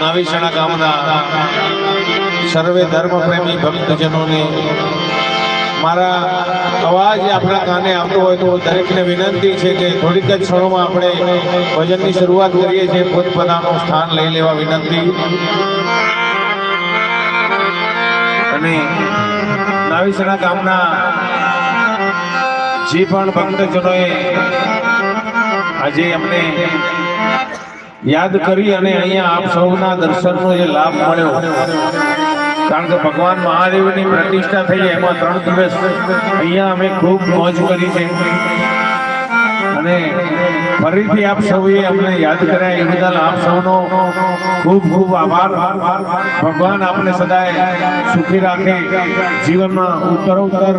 નાવીસણા ગામના સર્વે ધર્મ પ્રેમી ભક્તજનોને મારા અવાજ આપણા કાને આવતો હોય તો દરેકને વિનંતી છે કે થોડીક જ ક્ષણોમાં આપણે ભજનની શરૂઆત કરીએ છીએ પોતપોતાનું સ્થાન લઈ લેવા વિનંતી. અને નાવીસણા ગામના જે પણ ભક્તજનોએ આજે અમને યાદ કરી અને અહીંયા આપ સૌના દર્શનનો જે લાભ મળ્યો, કારણ કે ભગવાન મહાદેવની પ્રતિષ્ઠા થઈ એમાં ત્રણ દિવસ અહીંયા અમે ખૂબ મોજ કરી છે. અને ફરીથી આપ સૌએ અમને યાદ કર્યા. એ બદલ આપ સૌનો ખૂબ ખૂબ આભાર. ભગવાન આપને સદાય સુખી રાખે. જીવનમાં ઉત્તરોત્તર